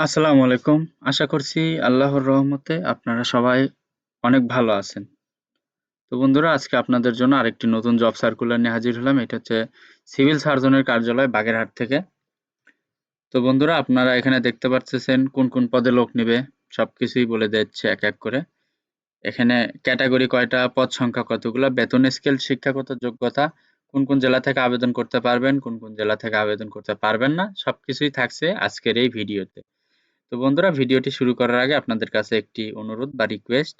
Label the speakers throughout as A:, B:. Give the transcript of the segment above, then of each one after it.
A: আসসালামু আলাইকুম। আশা করছি আল্লাহর রহমতে আপনারা সবাই অনেক ভালো আছেন। তো বন্ধুরা আজকে আপনাদের জন্য আরেকটি নতুন জব সার্কুলার নিয়ে হাজির হলাম। এটা হচ্ছে সিভিল সার্জনের কার্যালয় বাগেরহাট থেকে। তো বন্ধুরা আপনারা এখানে দেখতে পারতেছেন কোন, কোন পদে লোক নিবে সবকিছুই বলে দিচ্ছে এক, এক করে। এখানে ক্যাটাগরি কয়টা, পদ সংখ্যা কতগুলো বেতন স্কেল, শিক্ষাগত যোগ্যতা, কোন, কোন জেলা থেকে আবেদন করতে পারবেন, কোন, কোন জেলা থেকে আবেদন করতে পারবেন না সবকিছুই থাকছে আজকের এই ভিডিওতে। তো বন্ধুরা, ভিডিওটি শুরু করার আগে আপনাদের কাছে একটি অনুরোধ বা রিকোয়েস্ট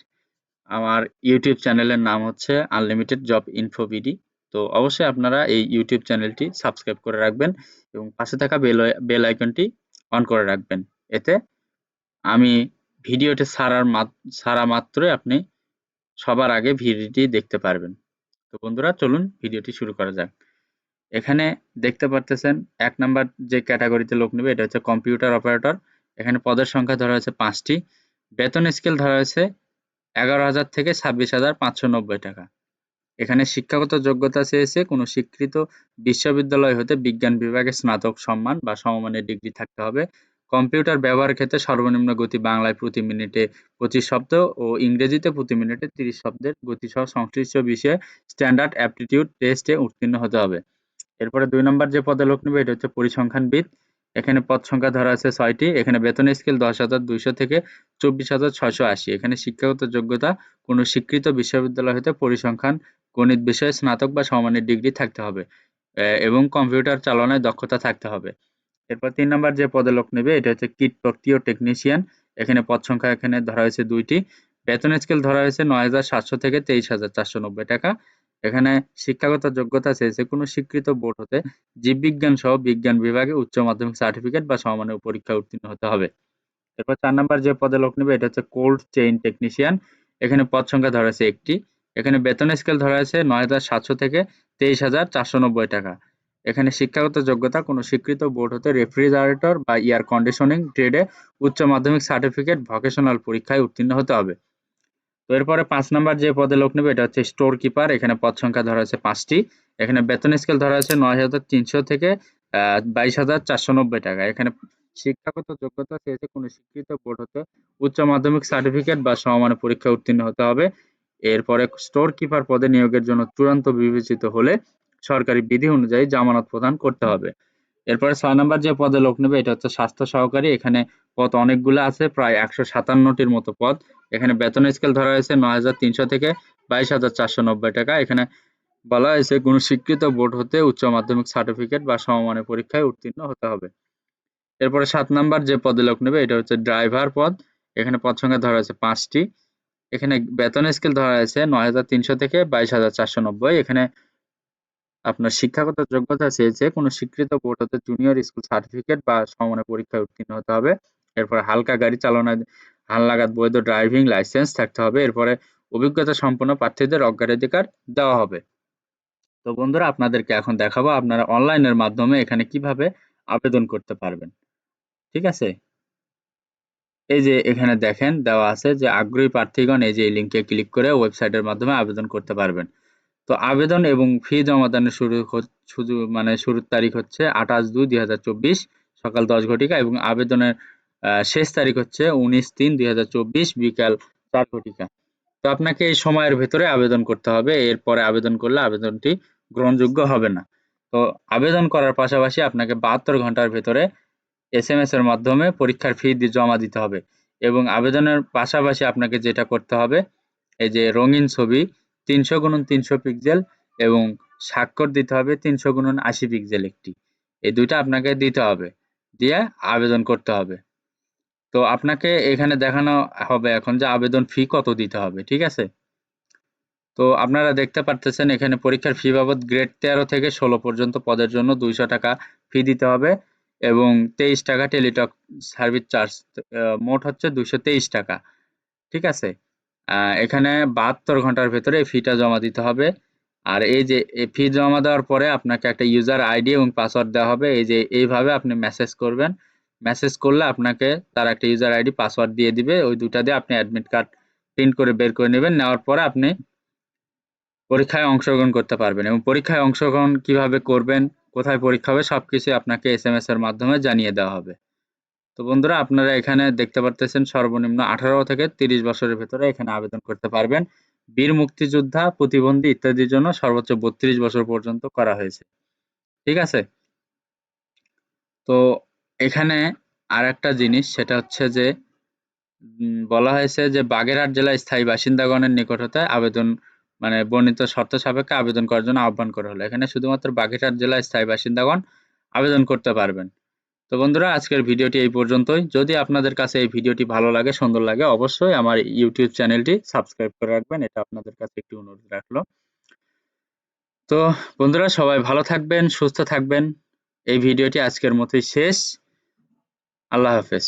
A: আমার ইউটিউব চ্যানেলের নাম হচ্ছে আনলিমিটেড জব ইনফো বিডি তো অবশ্যই আপনারা এই ইউটিউব চ্যানেলটি সাবস্ক্রাইব করে রাখবেন এবং পাশে থাকা বেল বেল আইকনটি অন করে রাখবেন। এতে আমি ভিডিওটি সারার ছাড়া মাত্রই আপনি সবার আগে ভিডিওটি দেখতে পারবেন। তো বন্ধুরা, চলুন ভিডিওটি শুরু করা যাক। এখানে দেখতে পারতেছেন, এক নাম্বার যে ক্যাটাগরিতে লোক নেবে, এটা হচ্ছে কম্পিউটার অপারেটর এখানে পদের সংখ্যা ধরা হয়েছে পাঁচটি। বেতন স্কেল ধরা হয়েছে এগারো হাজার থেকে ছাব্বিশ হাজার পাঁচশো নব্বই টাকা। এখানে শিক্ষাগত যোগ্যতা চেয়েছে কোনো স্বীকৃত বিশ্ববিদ্যালয় হতে বিজ্ঞান বিভাগে স্নাতক সম্মান বা সমমানের ডিগ্রি থাকতে হবে। কম্পিউটার ব্যবহারের ক্ষেত্রে সর্বনিম্ন গতি বাংলায় প্রতি মিনিটে পঁচিশ শব্দ ও ইংরেজিতে প্রতি মিনিটে তিরিশ শব্দের গতিসহ সংশ্লিষ্ট বিষয়ে স্ট্যান্ডার্ড অ্যাপটিটিউড টেস্টে উত্তীর্ণ হতে হবে। এরপরে দুই নম্বর যে পদে লোক নেবে, এটা হচ্ছে পরিসংখ্যানবিদ। এখানে পদ সংখ্যা ধরা আছে ছয়টি। এখানে বেতন স্কেল দশ হাজার দুইশো থেকে চব্বিশ হাজার ছয়শো আশি। এখানে শিক্ষাগত যোগ্যতা কোনো স্বীকৃত বিশ্ববিদ্যালয় হতে পরিসংখ্যান, গণিত বিষয়ে স্নাতক বা সমমানের ডিগ্রি থাকতে হবে এবং কম্পিউটার চালনায় দক্ষতা থাকতে হবে। এরপর তিন নম্বর যে পদে লোক নেবে, এটা হচ্ছে কিট প্রক্রিয় টেকনিশিয়ান এখানে পদ সংখ্যা এখানে ধরা হয়েছে দুইটি। বেতন স্কেল ধরা হয়েছে নয় হাজার সাতশো থেকে তেইশ হাজার চারশো নব্বই টাকা। এখানে শিক্ষাগত যোগ্যতা চেয়েছে কোনো স্বীকৃত বোর্ড হতে জীববিজ্ঞান সহ বিজ্ঞান বিভাগে উচ্চ মাধ্যমিক সার্টিফিকেট বা সমমানের পরীক্ষায় উত্তীর্ণ হতে হবে। এরপর চার নাম্বার যে পদে লোক নেবে, এটা হচ্ছে কোল্ড চেইন টেকনিশিয়ান এখানে পদ সংখ্যা ধরা আছে একটি। এখানে বেতন স্কেল ধরা আছে নয় হাজার সাতশো থেকে তেইশ হাজার চারশো নব্বই টাকা। এখানে শিক্ষাগত যোগ্যতা, কোনো স্বীকৃত বোর্ড হতে রেফ্রিজারেটর বা এয়ার কন্ডিশনিং ট্রেডে উচ্চ মাধ্যমিক সার্টিফিকেট ভকেশনাল পরীক্ষায় উত্তীর্ণ হতে হবে। এরপরে পাঁচ নাম্বার যে পদে লোক নেবে, এটা হচ্ছে স্টোর কিপার। এখানে পদ সংখ্যা ধরা আছে পাঁচটি। এখানে বেতন স্কেল ধরা আছে নয় হাজার তিনশো থেকে বাইশ হাজার চারশো নব্বই টাকা। এখানে শিক্ষাগত যোগ্যতা চেয়েছে কোনো স্বীকৃত বোর্ড হতে উচ্চ মাধ্যমিক সার্টিফিকেট বা সমমানের পরীক্ষা উত্তীর্ণ হতে হবে। এরপরে স্টোর কিপার পদে নিয়োগের জন্য চূড়ান্ত বিবেচিত হলে সরকারি বিধি অনুযায়ী জামানত প্রদান করতে হবে। এরপরে ছয় নম্বর যে পদে লোক নেবে, এটা হচ্ছে স্বাস্থ্য সহকারী। এখানে পদ অনেকগুলো আছে, প্রায় একশো সাতান্নটির মতো পদ। এখানে বেতন স্কেল ধরা হয়েছে নয় হাজার তিনশো থেকে বাইশ হাজার চারশো নব্বই টাকা। এখানে বলা হয়েছে কোনো স্বীকৃত বোর্ড হতে উচ্চ মাধ্যমিক সার্টিফিকেট বা সমমানের পরীক্ষায় উত্তীর্ণ হতে হবে। এরপরে সাত নাম্বার যে পদে লোক নেবে, এটা হচ্ছে ড্রাইভার পদ। এখানে পদ সংখ্যা ধরা হয়েছে পাঁচটি। এখানে বেতন স্কেল ধরা হয়েছে নয় হাজার তিনশো থেকে বাইশ হাজার চারশো নব্বই। এখানে আপনার শিক্ষাগত যোগ্যতা চেয়েছে, কোনো স্বীকৃত বোর্ড হতে জুনিয়র স্কুল সার্টিফিকেট বা সমমানের পরীক্ষায় উত্তীর্ণ হতে হবে। এরপরে হালকা গাড়ি চালানোর হালনাগাদ বৈধ ড্রাইভিং লাইসেন্স থাকতে হবে। এরপরে অভিজ্ঞতা সম্পন্ন প্রার্থীদের অগ্রাধিকার দেওয়া হবে। তো বন্ধুরা, আপনাদেরকে এখন দেখাবো আপনারা অনলাইনের মাধ্যমে এখানে কীভাবে আবেদন করতে পারবেন। ঠিক আছে? এই যে এখানে দেখেন, দেওয়া আছে যে আগ্রহী প্রার্থীগণ এই যে এই লিঙ্কে ক্লিক করে ওয়েবসাইটের মাধ্যমে আবেদন করতে পারবেন। তো আবেদন এবং ফি জমা জমাদানের শুরু শুধু মানে শুরুর তারিখ হচ্ছে আঠাশ দুই দুই হাজার চব্বিশ সকাল দশ ঘটিকা এবং আবেদনের শেষ তারিখ হচ্ছে উনিশ তিন দুই হাজার চব্বিশ বিকাল চার ঘটিকা। তো আপনাকে এই সময়ের ভেতরে আবেদন করতে হবে, এরপরে আবেদন করলে আবেদনটি গ্রহণযোগ্য হবে না। তো আবেদন করার পাশাপাশি আপনাকে বাহাত্তর ঘণ্টার ভেতরে এস এম এস এর মাধ্যমে পরীক্ষার ফি জমা দিতে হবে এবং আবেদনের পাশাপাশি আপনাকে যেটা করতে হবে, এই যে রঙিন ছবি তিনশো গুণন তিনশো পিক্সেল এবং স্বাক্ষর দিতে হবে তিনশো গুণন আশি পিক্সেল একটি। এই দুইটা আপনাকে দিতে হবে, দিয়ে আবেদন করতে হবে। তো আপনাকে এখানে দেখানো হবে এখন যে আবেদন ফি কত দিতে হবে, ঠিক আছে? তো আপনারা দেখতে পারতেছেন এখানে পরীক্ষার ফি বাবদ গ্রেড তেরো থেকে ষোলো পর্যন্ত পদের জন্য দুইশো টাকা ফি দিতে হবে এবং তেইশ টাকা টেলিটক সার্ভিস চার্জ মোট হচ্ছে দুইশো তেইশ টাকা, ঠিক আছে? এখানে বাহাত্তর ঘণ্টার ভেতরে ফিটা জমা দিতে হবে। আর এই যে ফি জমা দেওয়ার পরে আপনাকে একটা ইউজার আইডি এবং পাসওয়ার্ড দেওয়া হবে। এই যে, এইভাবে আপনি মেসেজ করবেন। মেসেজ করলে আপনাকে তার একটা ইউজার আইডি পাসওয়ার্ড দিয়ে দিবে। ওই দুটা দিয়ে আপনি অ্যাডমিট কার্ড প্রিন্ট করে বের করে নেবেন। নেওয়ার পরে আপনি পরীক্ষায় অংশগ্রহণ করতে পারবেন এবং পরীক্ষায় অংশগ্রহণ কীভাবে করবেন, কোথায় পরীক্ষা হবে সবকিছু আপনাকে এস এম এস এর মাধ্যমে জানিয়ে দেওয়া হবে। তো বন্ধুরা, আপনারা এখানে দেখতে পারতেছেন সর্বনিম্ন আঠারো থেকে তিরিশ বছরের ভেতরে এখানে আবেদন করতে পারবেন। বীর মুক্তিযোদ্ধা, প্রতিবন্ধী ইত্যাদির জন্য সর্বোচ্চ বত্রিশ বছর পর্যন্ত করা হয়েছে। ঠিক আছে? তো এখানে আর একটা জিনিস, সেটা হচ্ছে যে বলা হয়েছে যে, বাগেরহাট জেলায় স্থায়ী বাসিন্দাগণের নিকট হতে আবেদন মানে বর্ণিত শর্ত সাপেক্ষে আবেদন করার জন্য আহ্বান করা হলো। এখানে শুধুমাত্র বাগেরহাট জেলায় স্থায়ী বাসিন্দাগণ আবেদন করতে পারবেন। তো বন্ধুরা, আজকের ভিডিওটি এই পর্যন্তই। যদি আপনাদের কাছে এই ভিডিওটি ভালো লাগে, সুন্দর লাগে, অবশ্যই আমার ইউটিউব চ্যানেলটি সাবস্ক্রাইব করে রাখবেন। এটা আপনাদের কাছে একটি অনুরোধ রাখল। তো বন্ধুরা, সবাই ভালো থাকবেন, সুস্থ থাকবেন। এই ভিডিওটি আজকের মতোই শেষ। আল্লাহ হাফেজ।